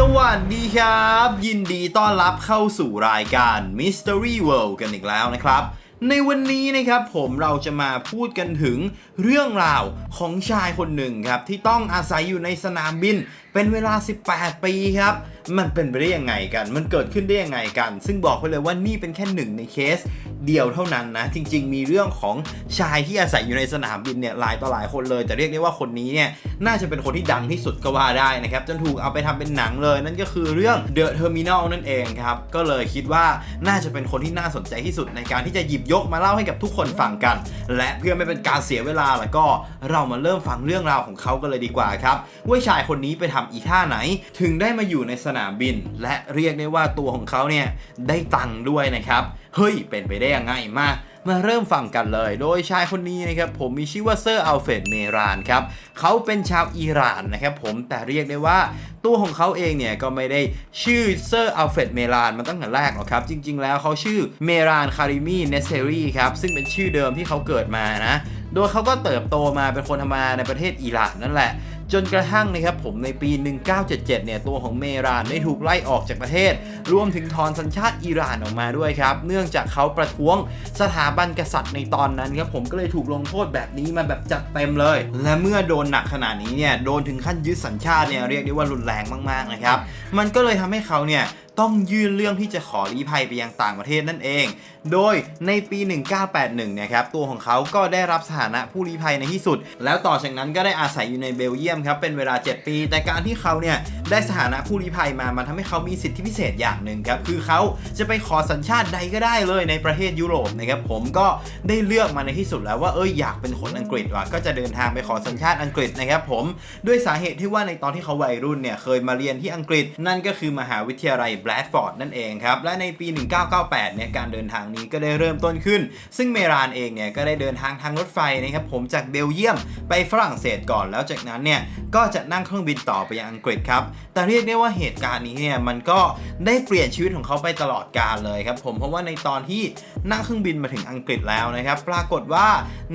สวัสดีครับ ยินดีต้อนรับเข้าสู่รายการ Mystery World กันอีกแล้วนะครับ ในวันนี้นะครับผมเราจะมาพูดกันถึงเรื่องราวของชายคนหนึ่งครับ ที่ต้องอาศัยอยู่ในสนามบิน เป็นเวลา 18 ปีครับ มันเป็นไปได้ยังไงกัน มันเกิดขึ้นได้ยังไงกัน ซึ่งบอกไปเลยว่านี่เป็นแค่หนึ่งในเคสเดียวเท่านั้นนะ จริง ๆ มีเรื่องของชายที่อาศัยอยู่ในสนามบินเนี่ยหลายต่อหลายคนเลย แต่เรียกได้ว่าคนนี้เนี่ยน่าจะเป็นคนที่ดังที่สุดก็ว่าได้นะครับ จนถูกเอาไปทำเป็นหนังเลย นั่นก็คือเรื่อง The Terminal นั่นเองครับ ก็เลยคิดว่าน่าจะเป็นคนที่น่าสนใจที่สุดในการที่จะหยิบยกมาเล่าให้กับทุกคนฟังกัน และเพื่อไม่เป็นการเสียเวลาแล้วก็เรามาเริ่มฟังเรื่องราวของเขากันเลยดีกว่าครับว่าชายคนนี้ไปทำอีท่าไหน ถึงได้มาอยู่ในสนามบิน และเรียกได้ว่าตัวของเขาเนี่ยได้ตังค์ด้วยนะครับ เฮ้ย เป็นไปได้ยังไงมามาเริ่มฟังกันเลย โดยชายคนนี้นะครับผมมีชื่อว่าเซอร์อัลเฟรดเมรานครับเขาเป็นชาวอิหร่านนะครับผมแต่เรียกได้ว่าตัวของเขาเองเนี่ยก็ไม่ได้ชื่อเซอร์อัลเฟรดเมรานมาตั้งแต่แรกหรอกครับ จริง ๆ แล้วเขาชื่อเมรานคาริมีเนเซรีครับซึ่งเป็นชื่อเดิมที่เขาเกิดมานะ โดยเขาก็เติบโตมาเป็นคนธรรมดาในประเทศอิหร่านนั่นแหละ จนกระทั่งนะครับผมในปี 1977 เนี่ยตัวของเมรานได้ถูกไล่ออกจากประเทศ รวมถึงถอนสัญชาติอิหร่านออกมาด้วยครับ เนื่องจากเขาประท้วงสถาบันกษัตริย์ในตอนนั้นครับผมก็เลยถูกลงโทษแบบนี้มาแบบจัดเต็มเลย และเมื่อโดนหนักขนาดนี้เนี่ยโดนถึงขั้นยึดสัญชาติเนี่ยเรียกได้ว่ารุนแรงมากๆนะครับมันก็เลยทำให้เขาเนี่ย ต้องยื่นเรื่องที่จะขอลี้ภัยไปยังต่างประเทศนั่นเอง โดยในปี 1981เนี่ยครับตัวของเขาก็ได้รับสถานะผู้ลี้ภัยในที่สุด แล้วต่อจากนั้นก็ได้อาศัยอยู่ในเบลเยียมครับเป็นเวลา 7 ปี แต่การที่เขาเนี่ยได้สถานะผู้ลี้ภัยมามันทำให้เขามีสิทธิพิเศษอย่างหนึ่งครับคือเขาจะไปขอสัญชาติใดก็ได้เลยในประเทศยุโรปนะครับผมก็ได้เลือกมาในที่สุดแล้วว่าเอ้ยอยากเป็นคนอังกฤษว่ะก็จะเดินทางไปขอสัญชาติอังกฤษนะครับผมด้วยสาเหตุที่ว่าในตอนที่เขาวัยรุ่นเนี่ยเคยมาเรียนที่อังกฤษนั่นก็คือมหาวิทยาลัยแบลดฟอร์ดนั่นเองครับ และในปี 1998 เนี่ยการเดินทางนี้ก็ได้เริ่มต้นขึ้น ซึ่งเมรานเองเนี่ยก็ได้เดินทางทางรถไฟนะครับผมจากเบลเยียมไปฝรั่งเศสก่อนแล้วจากนั้นเนี่ยก็จะนั่งเครื่องบินต่อไปยังอังกฤษครับ แต่เรียกได้ว่าเหตุการณ์นี้เนี่ยมันก็ได้เปลี่ยนชีวิตของเขาไปตลอดกาลเลยครับผมเพราะว่าในตอนที่นั่งเครื่องบินมาถึงอังกฤษแล้วนะครับ ปรากฏว่า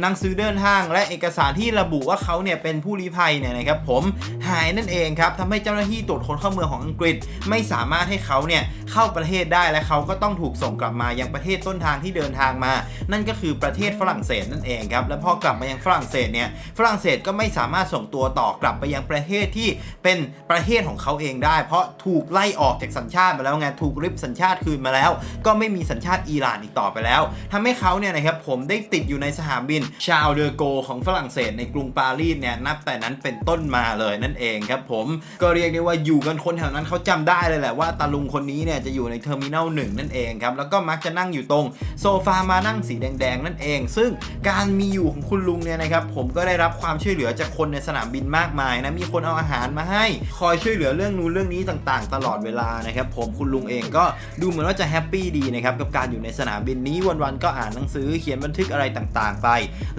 หนังสือเดินทางและเอกสารที่ระบุว่าเขาเนี่ยเป็นผู้ลี้ภัยเนี่ยนะครับผมหายนั่นเองครับทำให้เจ้าหน้าที่ตรวจคนเข้าเมืองของอังกฤษ ไม่สามารถให้เขาเนี่ยเข้าประเทศได้และเขาก็ต้องถูกส่งกลับมายังประเทศต้นทางที่เดินทางมา นั่นก็คือประเทศฝรั่งเศสนั่นเองครับและพอกลับมายังฝรั่งเศสเนี่ยฝรั่งเศสก็ไม่สามารถส่งตัวต่อกลับไปยังประเทศที่เป็นประเทศของเขาเองได้ เพราะถูกไล่ออกจากสัญชาติมาแล้วไงถูกริบสัญชาติคืนมาแล้ว ก็ไม่มีสัญชาติอิหร่านอีกต่อไปแล้วทำให้เขาเนี่ยนะครับผมได้ติดอยู่ในสนามบินชาวเดอโกของฝรั่งเศสในกรุงปารีสเนี่ยนับแต่นั้นเป็นต้นมาเลยนั่นเองครับผมก็เรียกได้ว่าอยู่กันคนแถวนั้นเขาจำได้เลยแหละว่าตาลุงคนนี้เนี่ยจะอยู่ในเทอร์มินอลหนึ่งนั่นเองครับ แล้วก็มักจะนั่งอยู่ตรงโซฟามานั่งสีแดงๆ นั่นเอง ซึ่งการมีอยู่ของคุณลุงเนี่ยนะครับผมก็ได้รับความช่วยเหลือจากคนในสนามบินมากมายนะมีคนเอาอาหารมาให้คอยช่วยเหลือเรื่องนู้นเรื่องนี้ต่างๆ ตลอดเวลานะครับผมคุณลุงเองก็ดูเหมือนว่าจะแฮปปี้ดีนะครับกับการอยู่ในสนามบินนี้วันๆก็อ่านหนังสือเขียนบันทึกอะไรต่างๆ ไป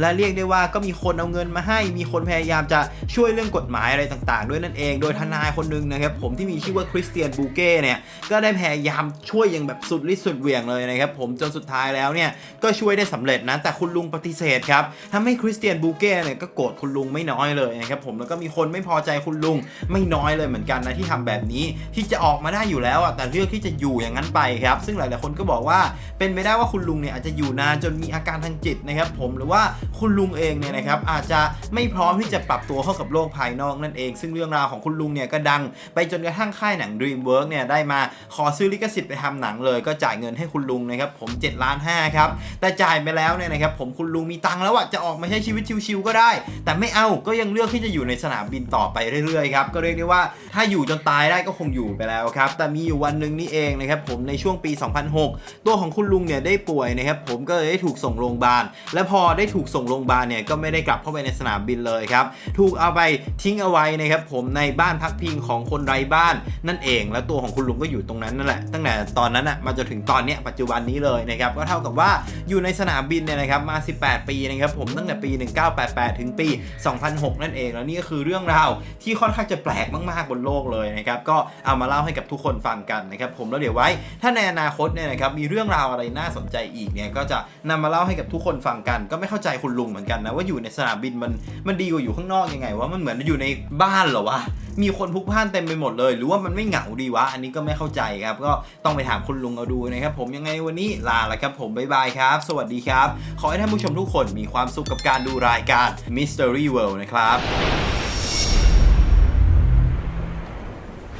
และเรียกได้ว่าก็มีคนเอาเงินมาให้ มีคนพยายามจะช่วยเรื่องกฎหมายอะไรต่างๆ ด้วยนั่นเอง โดยทนายคนหนึงนะครับผมที่มีชื่อว่าคริสเตียนบูเก้เนี่ยก็ได้พยายามช่วยอย่างแบบสุดฤทธิ์สุดเหวี่ยงเลยนะครับผมจนสุดท้ายแล้วเนี่ยก็ช่วยได้สำเร็จนะแต่คุณลุงปฏิเสธครับทำให้คริสเตียนบูเก้เนี่ยก็โกรธคุณลุงไม่น้อยเลยนะครับผมแล้วก็มีคนไม่พอใจคุณลุงไม่น้อยเลยเหมือนกันนะที่ทำแบบนี้ที่จะออกมาได้อยู่แล้วอะแต่เลือกที่จะอยู่อย่างนั้นไปครับ ซึ่งหลายๆคนก็บอกว่าเป็นไปได้ว่าคุณลุงเนี่ยอาจจะอยู่นานจนมีอาการทางจิตนะครับผมหรือว่าคุณลุงเองเนี่ยนะครับอาจจะไม่พร้อมที่จะปรับตัวเข้ากับโลกภายนอกนั่นเอง ซึ่งเรื่องราวของคุณลุงเนี่ยก็ดังไปจนกระทั่งค่ายหนัง DreamWorks เนี่ยได้มาขอซื้อลิขสิทธิ์ไปทำหนังเลยก็จ่ายเงินให้คุณลุงนะครับผม7ล้าน5ครับแต่จ่ายไปแล้วเนี่ยนะครับผมคุณลุงมีตังค์แล้วอะจะออกมาใช้ชีวิตชิวๆก็ได้ แต่ไม่เอาก็ยังเลือกที่จะอยู่ในสนามบินต่อไปเรื่อยๆครับก็เรียกได้ว่าถ้าอยู่จนตายได้ก็คงอยู่ไปแล้วครับแต่มีอยู่วันหนึ่งนี่เองนะครับผมในช่วงปี 2006 ตัวของคุณลุงเนี่ยได้ป่วยนะครับผมก็เลยได้ถูกส่งโรงพยาบาลและพอได้ถูกส่งโรงพยาบาลเนี่ยก็ไม่ได้กลับเข้าไปในสนามบินเลยครับถูกเอาไปทิ้งเอาไว้นะครับผมในบ้านพักพิงของคนไร้บ้านนั่นเอง และตัวของคุณลุงก็อยู่ตรงนั้นนั่นแหละตั้งแต่ตอนนั้นอะมาจนถึงตอนเนี้ยปัจจุบันนี้เลยนะครับก็เท่ากับว่าอยู่ในสนามบินเนี่ยนะครับมา 18 ปีนะครับผมตั้งแต่ปี 1988 ถึงปี 2006 นั่นเองแล้วนี่ก็คือเรื่องราวที่ค่อนข้างจะแปลกมากๆบนโลกเลยนะครับก็เอามาเล่าให้กับทุกคนฟังกันนะครับผมแล้วเดี๋ยวไว้ ถ้าในอนาคตเนี่ยนะครับมีเรื่องราวอะไรน่าสนใจอีกเนี่ยก็จะนำมาเล่าให้กับทุกคนฟังกัน ก็ไม่เข้าใจคุณลุงเหมือนกันนะว่าอยู่ในสนามบินมันมันดีกว่าอยู่ข้างนอกยังไงว่ามันเหมือนอยู่ในบ้านเหรอวะ มีคนพลุกพล่านเต็มไปหมดเลย หรือว่ามันไม่เหงาดีวะ อันนี้ก็ไม่เข้าใจครับ ก็ต้องไปถามคุณลุงเอาดูนะครับ ผมยังไงวันนี้ลาละครับผมบ๊ายบายครับ สวัสดีครับ ขอให้ท่านผู้ชมทุกคนมีความสุขกับการดูรายการ Mystery World นะครับ